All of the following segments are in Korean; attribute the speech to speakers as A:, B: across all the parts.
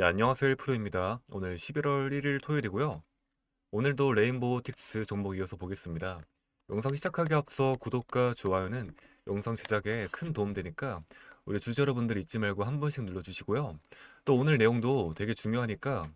A: 네, 안녕하세요. 1프로입니다. 오늘 11월 1일 토요일이고요. 오늘도 레인보우 틱스 종목 이어서 보겠습니다. 영상 시작하기 앞서 구독과 좋아요는 영상 제작에 큰 도움 되니까 우리 주주 여러분들 잊지 말고 한 번씩 눌러주시고요. 또 오늘 내용도 되게 중요하니까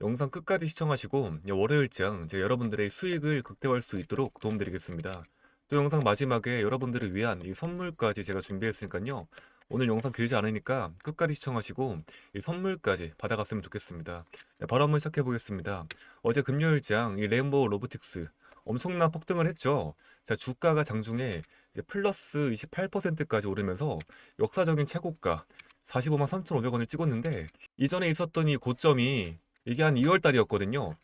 A: 영상 끝까지 시청하시고 월요일장 제가 여러분들의 수익을 극대화할 수 있도록 도움드리겠습니다. 또 영상 마지막에 여러분들을 위한 이 선물까지 제가 준비했으니까요. 오늘 영상 길지 않으니까 끝까지 시청하시고 이 선물까지 받아갔으면 좋겠습니다. 네, 바로 한번 시작해 보겠습니다. 어제 금요일장 이 레인보우 로보틱스 엄청난 폭등을 했죠. 자, 주가가 장중에 플러스 28%까지 오르면서 역사적인 최고가 45만 3,500원을 찍었는데 이전에 있었던 이 고점이 이게 한 2월 달이었거든요.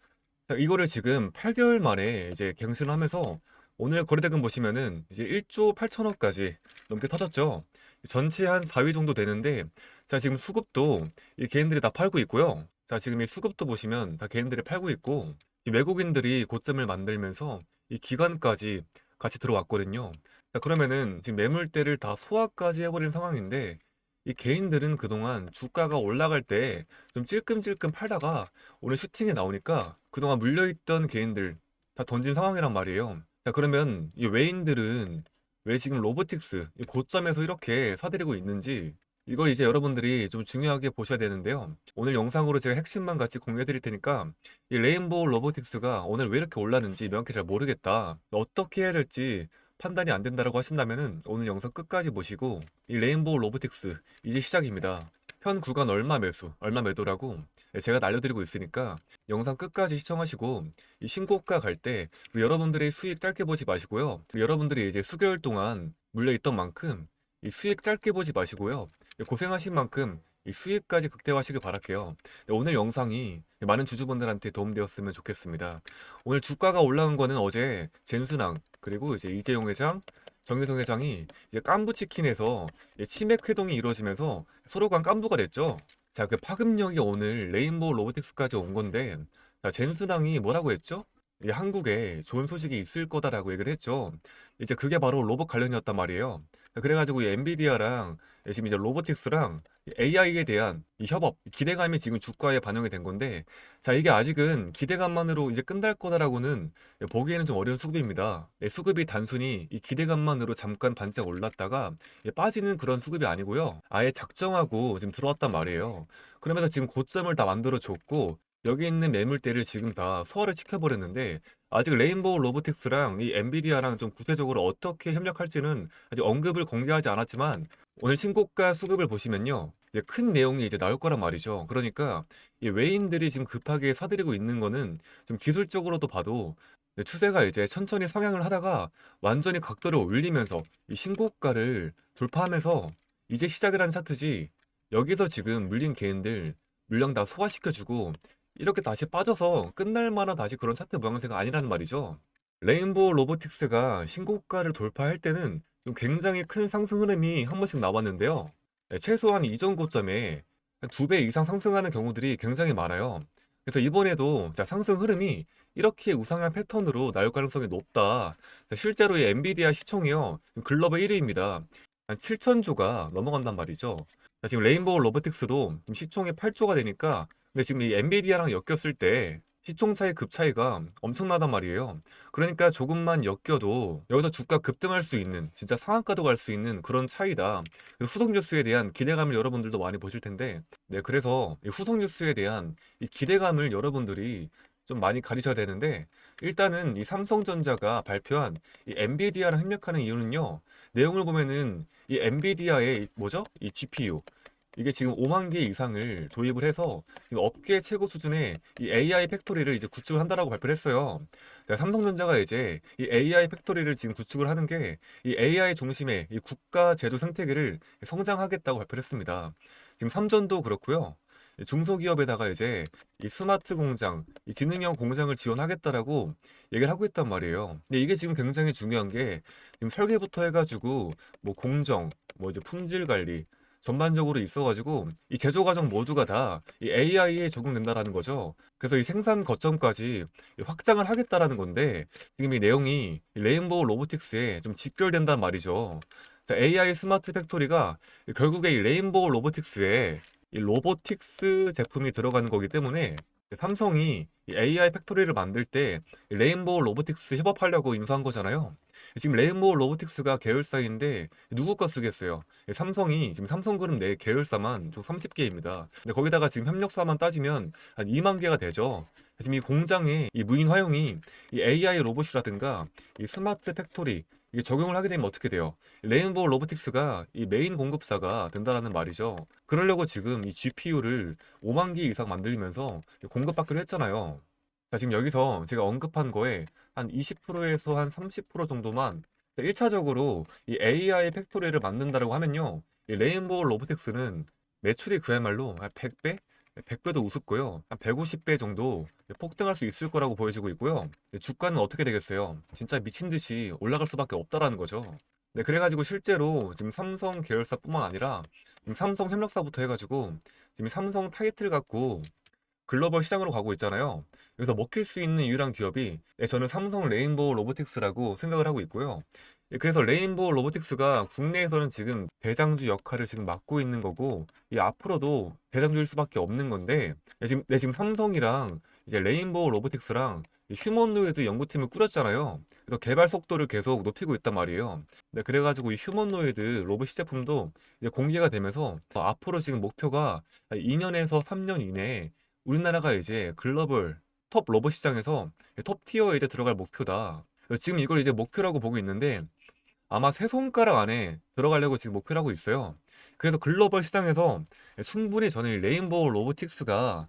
A: 자, 이거를 지금 8개월 만에 이제 갱신하면서 오늘 거래대금 보시면은 이제 1조 8천억까지 넘게 터졌죠. 전체 한 4위 정도 되는데 자 지금 수급도 이 개인들이 다 팔고 있고요. 자 지금 이 수급도 보시면 다 개인들이 팔고 있고 이 외국인들이 고점을 만들면서 이 기관까지 같이 들어왔거든요. 자 그러면은 지금 매물대를 다 소화까지 해버린 상황인데 이 개인들은 그동안 주가가 올라갈 때 좀 찔끔찔끔 팔다가 오늘 슈팅에 나오니까 그동안 물려있던 개인들 다 던진 상황이란 말이에요. 자 그러면 이 외인들은 왜 지금 로보틱스 이 고점에서 이렇게 사들이고 있는지 이걸 이제 여러분들이 좀 중요하게 보셔야 되는데요. 오늘 영상으로 제가 핵심만 같이 공유해 드릴 테니까 이 레인보우 로보틱스가 오늘 왜 이렇게 올랐는지 명확히 잘 모르겠다. 어떻게 해야 될지 판단이 안 된다라고 하신다면은 오늘 영상 끝까지 보시고 이 레인보우 로보틱스 이제 시작입니다. 현 구간 얼마 매수, 얼마 매도라고 제가 알려드리고 있으니까 영상 끝까지 시청하시고 이 신고가 갈 때 여러분들의 수익 짧게 보지 마시고요. 여러분들이 이제 수개월 동안 물려있던 만큼 이 수익 짧게 보지 마시고요. 고생하신 만큼 이 수익까지 극대화하시길 바랄게요. 네, 오늘 영상이 많은 주주분들한테 도움되었으면 좋겠습니다. 오늘 주가가 올라간 거는 어제 젠순항 그리고 이제 이재용 회장 정유성 회장이 이제 깐부 치킨에서 치맥 회동이 이루어지면서 서로 간 깐부가 됐죠. 자, 그 파급력이 오늘 레인보우 로보틱스까지 온 건데, 자, 젠스당이 뭐라고 했죠? 이 한국에 좋은 소식이 있을 거다라고 얘기를 했죠. 이제 그게 바로 로봇 관련이었단 말이에요. 그래가지고 이 엔비디아랑 지금 이제 로보틱스랑 AI에 대한 이 협업, 기대감이 지금 주가에 반영이 된 건데, 자, 이게 아직은 기대감만으로 이제 끝날 거다라고는 보기에는 좀 어려운 수급입니다. 예, 수급이 단순히 이 기대감만으로 잠깐 반짝 올랐다가 예, 빠지는 그런 수급이 아니고요. 아예 작정하고 지금 들어왔단 말이에요. 그러면서 지금 고점을 다 만들어 줬고, 여기 있는 매물대를 지금 다 소화를 시켜버렸는데 아직 레인보우 로보틱스랑 이 엔비디아랑 좀 구체적으로 어떻게 협력할지는 아직 언급을 공개하지 않았지만 오늘 신고가 수급을 보시면요 큰 내용이 이제 나올 거란 말이죠. 그러니까 이 외인들이 지금 급하게 사들이고 있는 거는 좀 기술적으로도 봐도 추세가 이제 천천히 상향을 하다가 완전히 각도를 올리면서 이 신고가를 돌파하면서 이제 시작이라는 차트지 여기서 지금 물린 개인들 물량 다 소화시켜주고 이렇게 다시 빠져서 끝날 만한 다시 그런 차트 모양새가 아니라는 말이죠. 레인보우 로보틱스가 신고가를 돌파할 때는 좀 굉장히 큰 상승 흐름이 한 번씩 나왔는데요. 네, 최소한 이전 고점에 두 배 이상 상승하는 경우들이 굉장히 많아요. 그래서 이번에도 자, 상승 흐름이 이렇게 우상한 패턴으로 나올 가능성이 높다. 자, 실제로 이 엔비디아 시총이요. 글로벌 1위입니다. 한 7천조가 넘어간단 말이죠. 자, 지금 레인보우 로보틱스도 시총이 8조가 되니까 근데 지금 이 엔비디아랑 엮였을 때 시총 차이 급 차이가 엄청나단 말이에요. 그러니까 조금만 엮여도 여기서 주가 급등할 수 있는 진짜 상한가도 갈 수 있는 그런 차이다. 후속 뉴스에 대한 기대감을 여러분들도 많이 보실 텐데, 네 그래서 이 후속 뉴스에 대한 이 기대감을 여러분들이 좀 많이 가리셔야 되는데 일단은 이 삼성전자가 발표한 이 엔비디아랑 협력하는 이유는요. 내용을 보면은 이 엔비디아의 뭐죠? 이 GPU 이게 지금 5만 개 이상을 도입을 해서 지금 업계 최고 수준의 이 AI 팩토리를 이제 구축을 한다라고 발표를 했어요. 삼성전자가 이제 이 AI 팩토리를 지금 구축을 하는 게 이 AI 중심의 이 국가 제도 생태계를 성장하겠다고 발표를 했습니다. 지금 삼전도 그렇고요. 중소기업에다가 이제 이 스마트 공장, 이 지능형 공장을 지원하겠다라고 얘기를 하고 있단 말이에요. 근데 이게 지금 굉장히 중요한 게 지금 설계부터 해가지고 뭐 공정, 뭐 이제 품질 관리, 전반적으로 있어가지고 이 제조 과정 모두가 다 이 AI에 적용된다라는 거죠. 그래서 이 생산 거점까지 확장을 하겠다라는 건데 지금 이 내용이 레인보우 로보틱스에 좀 직결된단 말이죠. 자, AI 스마트 팩토리가 결국에 이 레인보우 로보틱스에 이 로보틱스 제품이 들어가는 거기 때문에 삼성이 이 AI 팩토리를 만들 때 레인보우 로보틱스 협업하려고 인수한 거잖아요. 지금 레인보우 로보틱스가 계열사인데 누구 거 쓰겠어요? 삼성이 지금 삼성그룹 내 계열사만 총 30개입니다. 근데 거기다가 지금 협력사만 따지면 한 2만 개가 되죠. 지금 이 공장에 이 무인 화용이 이 AI 로봇이라든가 이 스마트 팩토리 이게 적용을 하게 되면 어떻게 돼요? 레인보우 로보틱스가 이 메인 공급사가 된다라는 말이죠. 그러려고 지금 이 GPU를 5만 개 이상 만들면서 공급받기로 했잖아요. 자, 지금 여기서 제가 언급한 거에 한 20%에서 한 30% 정도만 1차적으로 이 AI 팩토리를 만든다라고 하면요. 이 레인보우 로보틱스는 매출이 그야말로 한 100배? 100배도 우습고요. 한 150배 정도 폭등할 수 있을 거라고 보여지고 있고요. 주가는 어떻게 되겠어요? 진짜 미친 듯이 올라갈 수밖에 없다라는 거죠. 네, 그래가지고 실제로 지금 삼성 계열사뿐만 아니라 지금 삼성 협력사부터 해가지고 지금 삼성 타이틀 갖고 글로벌 시장으로 가고 있잖아요. 여기서 먹힐 수 있는 유일한 기업이 네, 저는 삼성 레인보우 로보틱스라고 생각을 하고 있고요. 예, 그래서 레인보우 로보틱스가 국내에서는 지금 대장주 역할을 지금 맡고 있는 거고, 이 앞으로도 대장주일 수밖에 없는 건데, 네, 지금, 네, 지금 삼성이랑 이제 레인보우 로보틱스랑 이 휴머노이드 연구팀을 꾸렸잖아요. 그래서 개발 속도를 계속 높이고 있단 말이에요. 네, 그래가지고 이 휴머노이드 로봇 시제품도 이제 공개가 되면서 앞으로 지금 목표가 2년에서 3년 이내에 우리나라가 이제 글로벌 톱 로봇 시장에서 톱 티어에 이제 들어갈 목표다. 지금 이걸 이제 목표라고 보고 있는데 아마 세 손가락 안에 들어가려고 지금 목표를 하고 있어요. 그래서 글로벌 시장에서 충분히 저는 이 레인보우 로보틱스가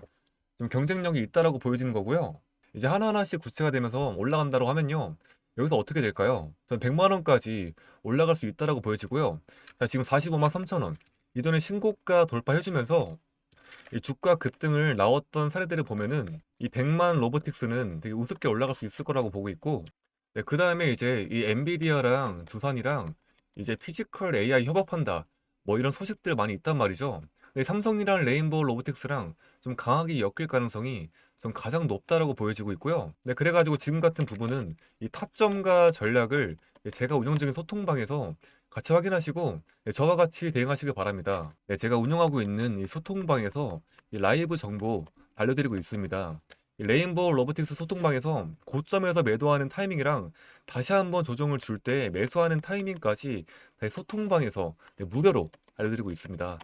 A: 좀 경쟁력이 있다라고 보여지는 거고요. 이제 하나하나씩 구체화되면서 올라간다고 하면요. 여기서 어떻게 될까요? 전 100만 원까지 올라갈 수 있다라고 보여지고요. 자, 지금 45만 3천 원. 이전에 신고가 돌파해주면서 이 주가 급등을 나왔던 사례들을 보면은 이 100만 로보틱스는 되게 우습게 올라갈 수 있을 거라고 보고 있고 네, 그 다음에 이제 이 엔비디아랑 두산이랑 이제 피지컬 AI 협업한다 뭐 이런 소식들 많이 있단 말이죠. 근데 삼성이랑 레인보우 로보틱스랑 좀 강하게 엮일 가능성이 좀 가장 높다라고 보여지고 있고요. 네, 그래가지고 지금 같은 부분은 이 타점과 전략을 제가 운영 중인 소통방에서 같이 확인하시고 네, 저와 같이 대응하시길 바랍니다. 네, 제가 운영하고 있는 이 소통방에서 이 라이브 정보 알려드리고 있습니다. 이 레인보우 로보틱스 소통방에서 고점에서 매도하는 타이밍이랑 다시 한번 조정을 줄 때 매수하는 타이밍까지 소통방에서 네, 무료로 알려드리고 있습니다.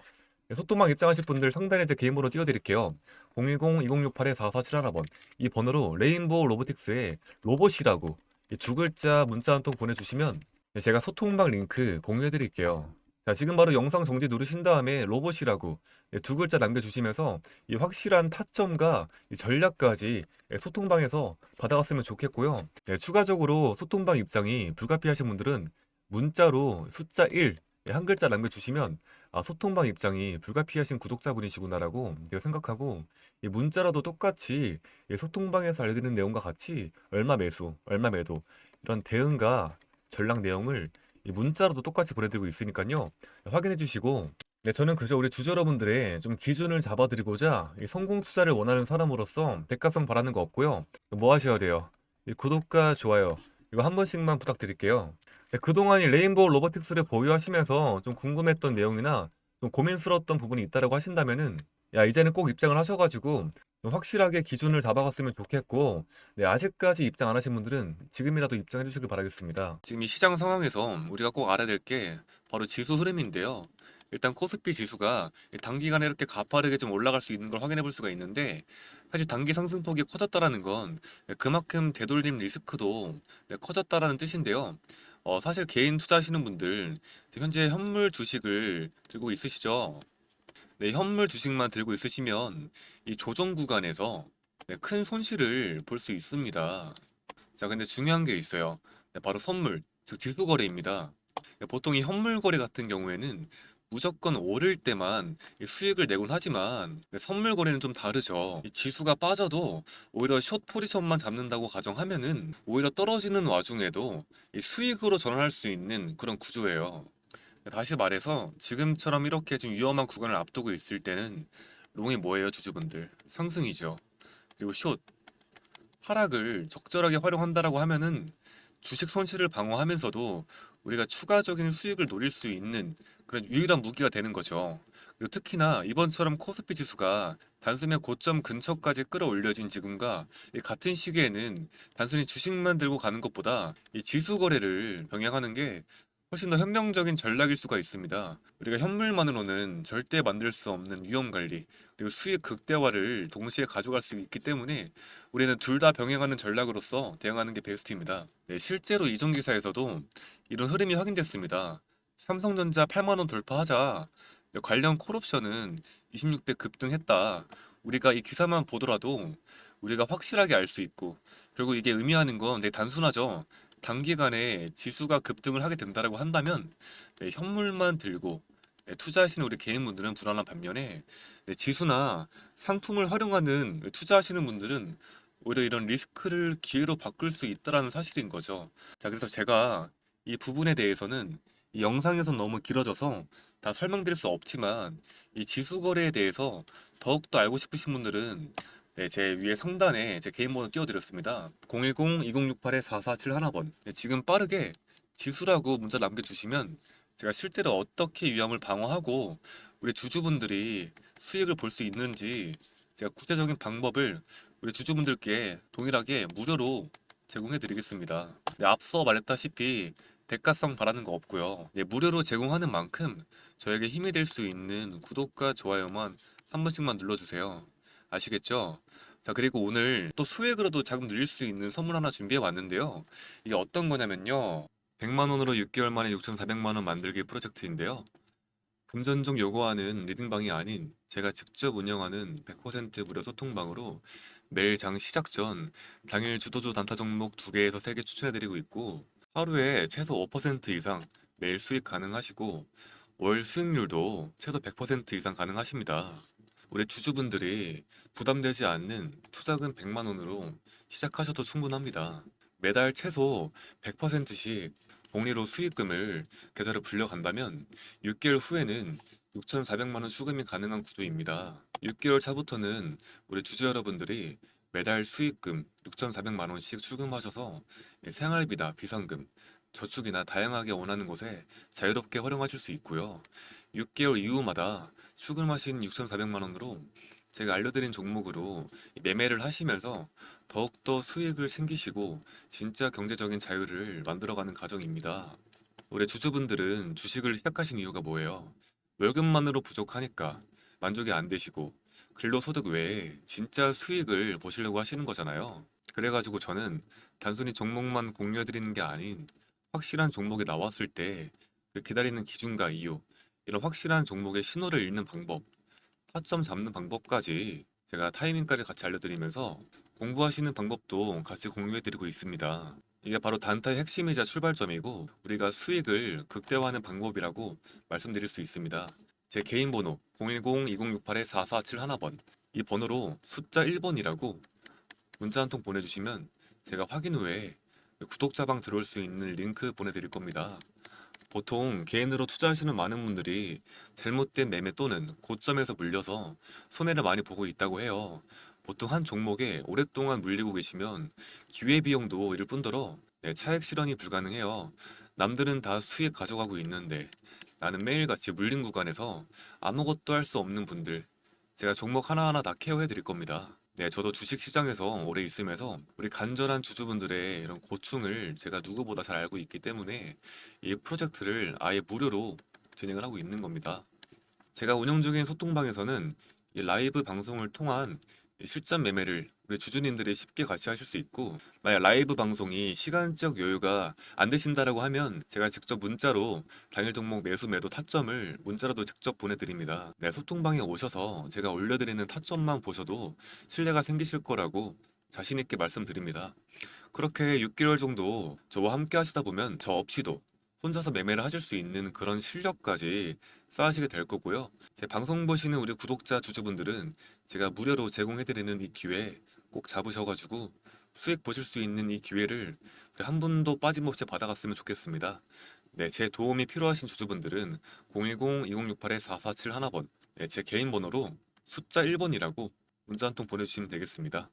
A: 네, 소통방 입장하실 분들 상단에 제 개인번호 띄워드릴게요. 010-2068-4471번 이 번호로 레인보우 로보틱스의 로봇이라고 이두 글자 문자 한 통 보내주시면 네, 제가 소통방 링크 공유해 드릴게요. 자, 지금 바로 영상 정지 누르신 다음에 로봇이라고 네, 두 글자 남겨주시면서 이 확실한 타점과 이 전략까지 네, 소통방에서 받아갔으면 좋겠고요. 네, 추가적으로 소통방 입장이 불가피하신 분들은 문자로 숫자 1, 네, 한 글자 남겨주시면 아, 소통방 입장이 불가피하신 구독자분이시구나라고 제가 생각하고 이 문자라도 똑같이 이 소통방에서 알려드리는 내용과 같이 얼마 매수, 얼마 매도 이런 대응과 전략 내용을 이 문자로도 똑같이 보내드리고 있으니까요. 확인해 주시고 네, 저는 그저 우리 주주 여러분들의 좀 기준을 잡아드리고자 이 성공 투자를 원하는 사람으로서 대가성 바라는 거 없고요. 뭐 하셔야 돼요? 이 구독과 좋아요 이거 한 번씩만 부탁드릴게요. 네, 그동안 이 레인보우 로보틱스를 보유하시면서 좀 궁금했던 내용이나 좀 고민스러웠던 부분이 있다라고 하신다면은 야 이제는 꼭 입장을 하셔가지고 좀 확실하게 기준을 잡아갔으면 좋겠고 네, 아직까지 입장 안 하신 분들은 지금이라도 입장해 주시길 바라겠습니다. 지금 이 시장 상황에서 우리가 꼭 알아야 될 게 바로 지수 흐름인데요. 일단 코스피 지수가 단기간에 이렇게 가파르게 좀 올라갈 수 있는 걸 확인해 볼 수가 있는데 사실 단기 상승폭이 커졌다라는 건 그만큼 되돌림 리스크도 네, 커졌다라는 뜻인데요. 어, 사실 개인 투자하시는 분들 현재 현물 주식을 들고 있으시죠? 네, 현물 주식만 들고 있으시면 이 조정 구간에서 네, 큰 손실을 볼 수 있습니다. 자, 근데 중요한 게 있어요. 네, 바로 선물, 즉 지수 거래입니다. 네, 보통 이 현물 거래 같은 경우에는 무조건 오를 때만 이 수익을 내곤 하지만 네, 선물 거래는 좀 다르죠. 이 지수가 빠져도 오히려 숏 포지션만 잡는다고 가정하면은 오히려 떨어지는 와중에도 이 수익으로 전환할 수 있는 그런 구조예요. 다시 말해서 지금처럼 이렇게 좀 위험한 구간을 앞두고 있을 때는 롱이 뭐예요, 주주분들? 상승이죠. 그리고 숏 하락을 적절하게 활용한다라고 하면은 주식 손실을 방어하면서도 우리가 추가적인 수익을 노릴 수 있는 그런 유일한 무기가 되는 거죠. 그리고 특히나 이번처럼 코스피 지수가 단숨에 고점 근처까지 끌어올려진 지금과 이 같은 시기에는 단순히 주식만 들고 가는 것보다 이 지수 거래를 병행하는 게 훨씬 더 현명적인 전략일 수가 있습니다. 우리가 현물만으로는 절대 만들 수 없는 위험 관리 그리고 수익 극대화를 동시에 가져갈 수 있기 때문에 우리는 둘 다 병행하는 전략으로서 대응하는 게 베스트입니다. 네, 실제로 이전 기사에서도 이런 흐름이 확인됐습니다. 삼성전자 8만 원 돌파하자 네, 관련 콜옵션은 26배 급등했다. 우리가 이 기사만 보더라도 우리가 확실하게 알 수 있고 결국 이게 의미하는 건 되게 단순하죠. 단기간에 지수가 급등을 하게 된다라고 한다면 네, 현물만 들고 네, 투자하시는 우리 개인분들은 불안한 반면에 네, 지수나 상품을 활용하는 투자하시는 분들은 오히려 이런 리스크를 기회로 바꿀 수 있다라는 사실인 거죠. 자, 그래서 제가 이 부분에 대해서는 이 영상에선 너무 길어져서 다 설명드릴 수 없지만 이 지수 거래에 대해서 더욱더 알고 싶으신 분들은 네, 제 위에 상단에 제 개인 번호 띄워드렸습니다. 010-2068-4471번. 네, 지금 빠르게 지수라고 문자 남겨주시면 제가 실제로 어떻게 위험을 방어하고 우리 주주분들이 수익을 볼 수 있는지 제가 구체적인 방법을 우리 주주분들께 동일하게 무료로 제공해 드리겠습니다. 네, 앞서 말했다시피 대가성 바라는 거 없고요. 네, 무료로 제공하는 만큼 저에게 힘이 될 수 있는 구독과 좋아요만 한 번씩만 눌러주세요. 아시겠죠? 자, 그리고 오늘 또 소액으로도 자금 늘릴 수 있는 선물 하나 준비해 왔는데요. 이게 어떤 거냐면요. 100만 원으로 6개월 만에 6,400만 원 만들기 프로젝트인데요. 금전적 요구하는 리딩방이 아닌 제가 직접 운영하는 100% 무료 소통방으로 매일 장 시작 전 당일 주도주 단타 종목 2개에서 3개 추천해드리고 있고 하루에 최소 5% 이상 매일 수익 가능하시고 월 수익률도 최소 100% 이상 가능하십니다. 우리 주주분들이 부담되지 않는 투자금 100만 원으로 시작하셔도 충분합니다. 매달 최소 100%씩 복리로 수익금을 계좌로 불려간다면 6개월 후에는 6,400만 원 수금이 가능한 구조입니다. 6개월 차부터는 우리 주주 여러분들이 매달 수익금 6,400만 원씩 출금하셔서 생활비나 비상금, 저축이나 다양하게 원하는 곳에 자유롭게 활용하실 수 있고요. 6개월 이후마다 출금하신 6,400만 원으로 제가 알려드린 종목으로 매매를 하시면서 더욱더 수익을 챙기시고 진짜 경제적인 자유를 만들어가는 과정입니다. 우리 주주분들은 주식을 시작하신 이유가 뭐예요? 월급만으로 부족하니까 만족이 안 되시고 근로소득 외에 진짜 수익을 보시려고 하시는 거잖아요. 그래가지고 저는 단순히 종목만 공유해드리는 게 아닌 확실한 종목이 나왔을 때그 기다리는 기준과 이유, 이런 확실한 종목의 신호를 읽는 방법, 타점 잡는 방법까지 제가 타이밍까지 같이 알려드리면서 공부하시는 방법도 같이 공유해드리고 있습니다. 이게 바로 단타의 핵심이자 출발점이고 우리가 수익을 극대화하는 방법이라고 말씀드릴 수 있습니다. 제 개인 번호 010-2068-4471번 이 번호로 숫자 1번이라고 문자 한 통 보내주시면 제가 확인 후에 구독자방 들어올 수 있는 링크 보내드릴 겁니다. 보통 개인으로 투자하시는 많은 분들이 잘못된 매매 또는 고점에서 물려서 손해를 많이 보고 있다고 해요. 보통 한 종목에 오랫동안 물리고 계시면 기회비용도 이를 뿐더러 네, 차액 실현이 불가능해요. 남들은 다 수익 가져가고 있는데 나는 매일같이 물린 구간에서 아무것도 할 수 없는 분들 제가 종목 하나하나 다 케어해 드릴 겁니다. 네, 저도 주식 시장에서 오래 있으면서 우리 간절한 주주분들의 이런 고충을 제가 누구보다 잘 알고 있기 때문에 이 프로젝트를 아예 무료로 진행을 하고 있는 겁니다. 제가 운영 중인 소통방에서는 이 라이브 방송을 통한 이 실전 매매를 우리 주주님들이 쉽게 같이 하실 수 있고 만약 라이브 방송이 시간적 여유가 안 되신다라고 하면 제가 직접 문자로 당일 종목 매수 매도 타점을 문자로도 직접 보내드립니다. 네, 소통방에 오셔서 제가 올려드리는 타점만 보셔도 신뢰가 생기실 거라고 자신 있게 말씀드립니다. 그렇게 6개월 정도 저와 함께 하시다 보면 저 없이도 혼자서 매매를 하실 수 있는 그런 실력까지 쌓으시게 될 거고요. 제 방송 보시는 우리 구독자 주주분들은 제가 무료로 제공해드리는 이 기회 꼭 잡으셔가지고 수익 보실 수 있는 이 기회를 한 분도 빠짐없이 받아갔으면 좋겠습니다. 네, 제 도움이 필요하신 주주분들은 010-2068-4471번 네, 제 개인 번호로 숫자 1번이라고 문자 한 통 보내주시면 되겠습니다.